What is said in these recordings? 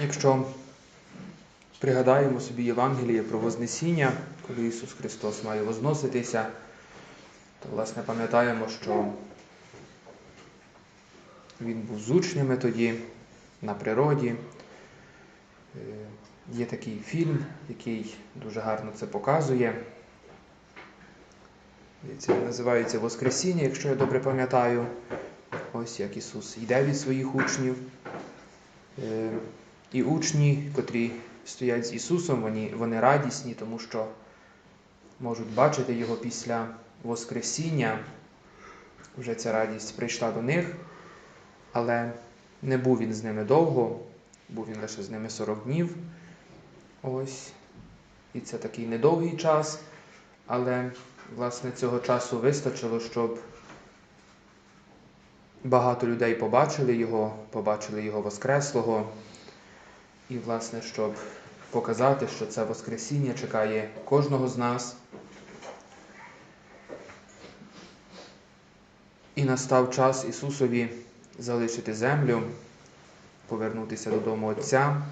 Якщо пригадаємо собі Євангеліє про Вознесіння, коли Ісус Христос має возноситися, то власне пам'ятаємо, що Він був з учнями тоді на природі. Е, Є такий фільм, який дуже гарно це показує. Це називається Воскресіння, якщо я добре пам'ятаю. Ось як Ісус йде від своїх учнів. І учні, котрі стоять з Ісусом, вони, вони радісні, тому що можуть бачити Його після Воскресіння. Вже ця радість прийшла до них, але не був він з ними довго, був він лише з ними 40 днів. Ось. І це такий недовгий час, але власне цього часу вистачило, щоб багато людей побачили його, побачили його Воскреслого. І, власне, щоб показати, що це Воскресіння чекає кожного з нас. І настав час Ісусові залишити землю, повернутися додому Отця.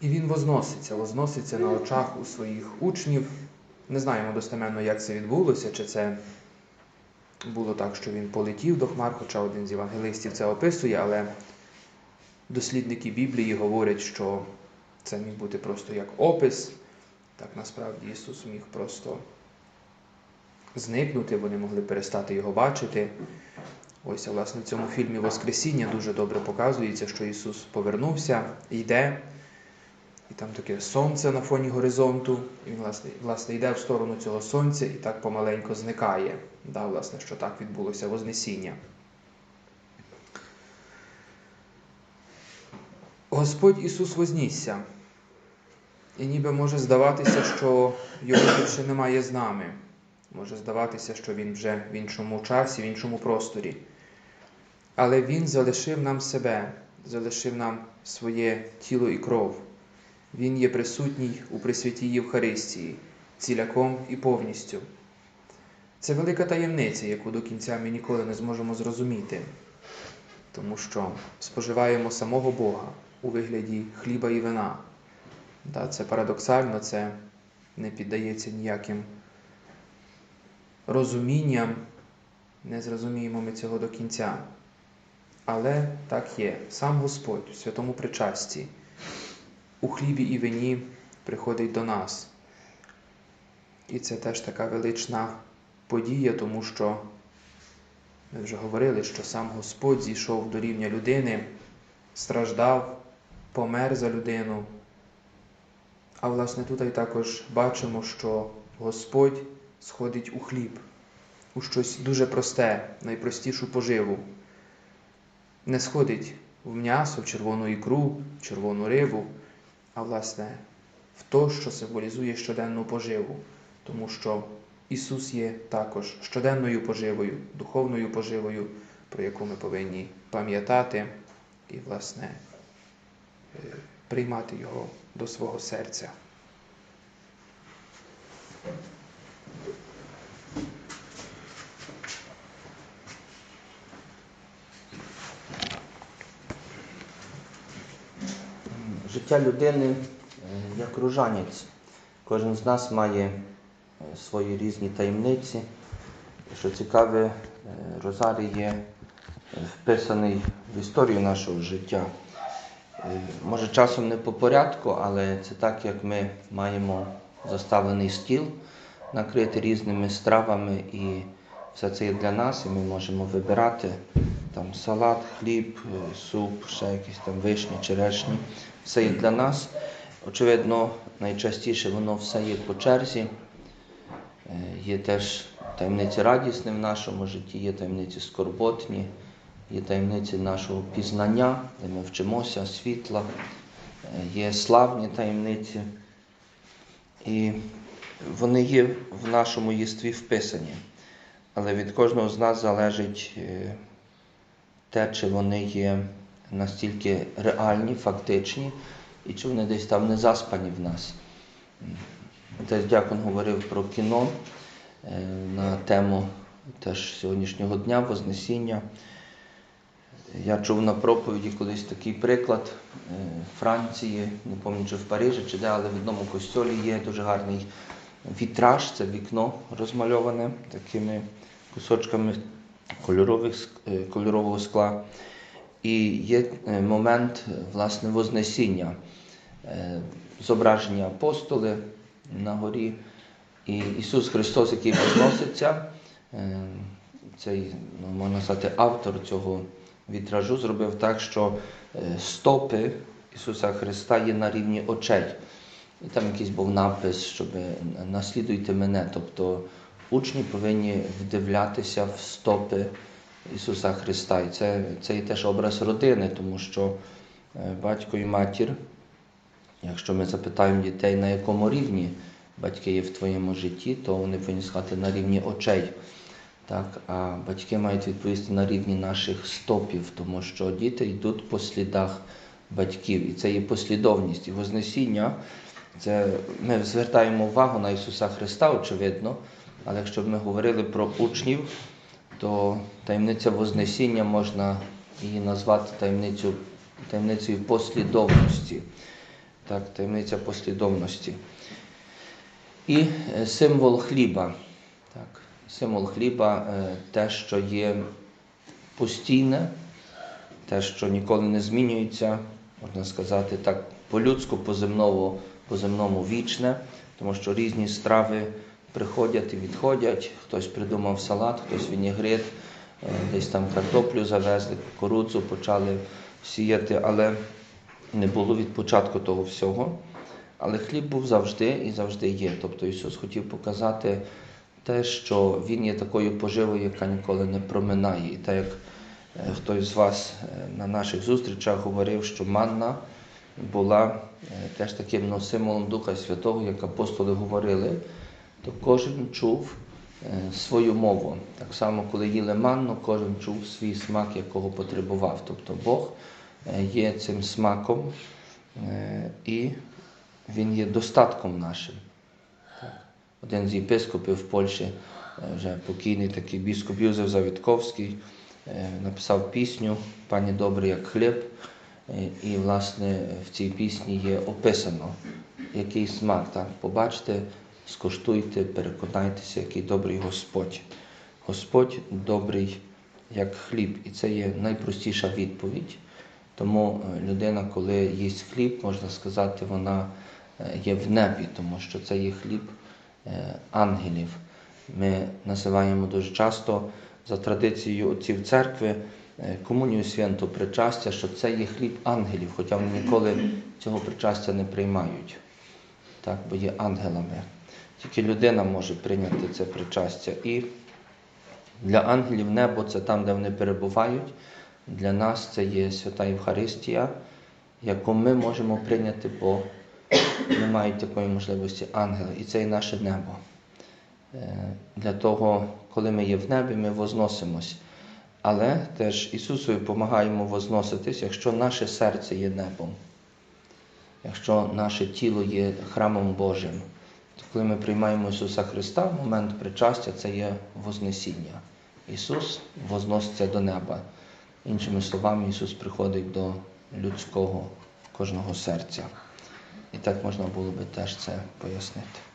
І Він возноситься, возноситься на очах у своїх учнів. Не знаємо достеменно, як це відбулося, чи це було так, що він полетів до хмар, хоча один з євангелистів це описує, але дослідники Біблії говорять, що це міг бути просто як опис. Так насправді Ісус міг просто зникнути, вони могли перестати його бачити. Ось, власне, в цьому фільмі Воскресіння дуже добре показується, що Ісус повернувся, йде, і там таке сонце на фоні горизонту, і він, власне, власне йде в сторону цього сонця і так помаленько зникає. Да, власне, що так відбулося Вознесіння. Господь Ісус вознісся. І ніби може здаватися, що Його більше немає з нами. Може здаватися, що Він вже в іншому часі, в іншому просторі. Але Він залишив нам себе, залишив нам своє тіло і кров. Він є присутній у Пресвятій Євхаристії, ціляком і повністю. Це велика таємниця, яку до кінця ми ніколи не зможемо зрозуміти, тому що споживаємо самого Бога у вигляді хліба і вина. Це парадоксально, це не піддається ніяким розумінням, не зрозуміємо ми цього до кінця. Але так є. Сам Господь у святому причасті, у хлібі і вині приходить до нас. І це теж така велична подія, тому що ми вже говорили, що сам Господь зійшов до рівня людини, страждав, помер за людину. А власне тут також бачимо, що Господь сходить у хліб, у щось дуже просте, найпростішу поживу. Не сходить в м'ясо, в червону ікру, в червону рибу, а власне в то, що символізує щоденну поживу, тому що Ісус є також щоденною поживою, духовною поживою, про яку ми повинні пам'ятати і, власне, приймати Його до свого серця. Життя людини е, як ружанець. Кожен з нас має е, свої різні таємниці. Що цікаве, е, Розарій є вписаний в історію нашого життя. Може, часом не по порядку, але це так, як ми маємо заставлений стіл, накритий різними стравами, і все це є для нас, і ми можемо вибирати там салат, хліб, суп, ще якісь там вишні, черешні. Все є для нас. Очевидно, найчастіше воно все є по черзі. Є теж таємниці радісні в нашому житті, є таємниці скорботні, є таємниці нашого пізнання, де ми вчимося світла, є славні таємниці. І вони є в нашому єстві вписані. Але від кожного з нас залежить те, чи вони є настільки реальні, фактичні, і чи вони десь там не заспані в нас. Отець Дякон говорив про кіно на тему теж сьогоднішнього дня, Вознесіння. Я чув на проповіді колись такий приклад е, Франції, не пам'ятаю, чи в Парижі, чи де, але в одному костьолі є дуже гарний вітраж, це вікно розмальоване такими кусочками кольорових, е, кольорового скла. І є е, момент власне Вознесіння, зображення апостоли на горі. І Ісус Христос, який возноситься, цей, ну, можна сказати, автор цього вітражу зробив так, що е, стопи Ісуса Христа є на рівні очей. І там якийсь був напис, щоб е, наслідуйте мене. Тобто учні повинні вдивлятися в стопи Ісуса Христа. І це, це є теж образ родини, тому що е, батько і матір, якщо ми запитаємо дітей, на якому рівні батьки є в твоєму житті, то вони повинні сказати на рівні очей. Так, а батьки мають відповісти на рівні наших стопів, тому що діти йдуть по слідах батьків, і це є послідовність. І Вознесіння, це ми звертаємо увагу на Ісуса Христа, очевидно, але якщо б ми говорили про учнів, то таємниця Вознесіння можна її назвати таємницю, таємницею послідовності. Так, таємниця послідовності. І е, символ хліба. Символ хліба е, те, що є постійне, те, що ніколи не змінюється, можна сказати так, по-людську, по-земному, по-земному вічне, тому що різні страви приходять і відходять. Хтось придумав салат, хтось вінігрит, е, десь там картоплю завезли, кукурудзу почали сіяти, але не було від початку того всього. Але хліб був завжди і завжди є. Тобто Ісус хотів показати те, що Він є такою поживою, яка ніколи не проминає. І так як е, хтось з вас е, на наших зустрічах говорив, що манна була е, теж таким ну, символом Духа Святого, як апостоли говорили, то кожен чув свою мову. Так само, коли їли манну, кожен чув свій смак, якого потребував. Тобто Бог є цим смаком і він є достатком нашим. Один з єпископів в Польщі, е, вже покійний такий біскоп Юзеф Завітковський, е, написав пісню Пані добрий як хліб. Е, І, власне, в цій пісні є описано, який смак. Так? Побачте, скуштуйте, переконайтеся, який добрий Господь. Господь добрий як хліб. І це є найпростіша відповідь. Тому людина, коли їсть хліб, можна сказати, вона є в небі, тому що це є хліб ангелів. Ми називаємо дуже часто за традицією отців церкви е, комунію святу причастя, що це є хліб ангелів, хоча вони ніколи цього причастя не приймають, так, бо є ангелами. Тільки людина може прийняти це причастя. І для ангелів небо це там, де вони перебувають. Для нас це є свята Євхаристія, яку ми можемо прийняти, бо не мають такої можливості ангели. І це є наше небо. Е, Для того, коли ми є в небі, ми возносимось. Але теж Ісусові допомагаємо возноситись, якщо наше серце є небом, якщо наше тіло є храмом Божим. То коли ми приймаємо Ісуса Христа, момент причастя це є Вознесіння. Ісус возноситься до неба. Іншими словами, Ісус приходить до людського кожного серця. І так можна було би теж це пояснити.